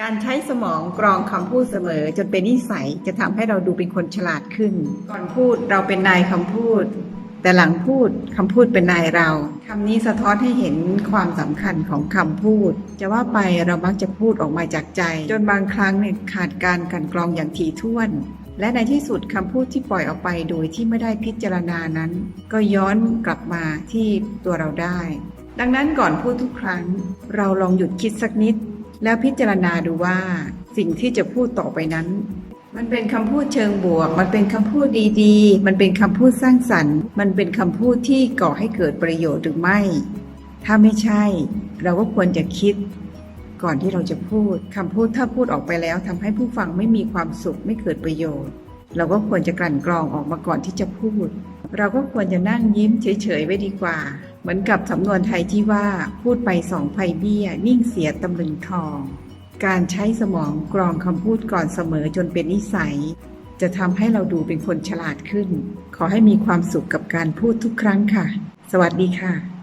การใช้สมองกรองคำพูดเสมอ จนเป็นนิสัยจะทำให้เราดูเป็นคนฉลาดขึ้น ก่อนพูดเราเป็นนายคำพูด แต่หลังพูดคำพูดเป็นนายเราคำนี้สะท้อนให้เห็นความสำคัญของคำพูด จะว่าไปเรามักจะพูดออกมาจากใจ จนบางครั้งเนี่ยขาดการกันกรองอย่างถี่ถ้วน และในที่สุดคำพูดที่ปล่อยออกไปโดยที่ไม่ได้พิจารณานั้น ก็ย้อนกลับมาที่ตัวเราได้ ดังนั้นก่อนพูดทุกครั้ง เราลองหยุดคิดสักนิด แล้วพิจารณาดูว่าสิ่งที่จะพูดต่อไปนั้น มันเป็นคำพูดเชิงบวก มันเป็นคำพูดดีๆ มันเป็นคำพูดสร้างสรรค์ มันเป็นคำพูดที่ก่อให้เกิดประโยชน์หรือไม่ ถ้าไม่ใช่ เราก็ควรจะคิด ก่อนที่เราจะพูดคำพูดถ้าพูดออกไปแล้วทำให้ผู้ฟังไม่มีความสุขไม่เกิดประโยชน์ เราก็ควรจะกลั่นกรองออกมาก่อนที่จะพูด เราก็ควรจะนั่งยิ้มเฉยๆไว้ดีกว่า เหมือนกับสำนวนไทยที่ว่าพูดไปสองไพ่เบี้ย นิ่งเสียตำลึงทอง การใช้สมองกรองคำพูดก่อนเสมอจนเป็นนิสัย จะทำให้เราดูเป็นคนฉลาดขึ้น ขอให้มีความสุขกับการพูดทุกครั้งค่ะ สวัสดีค่ะ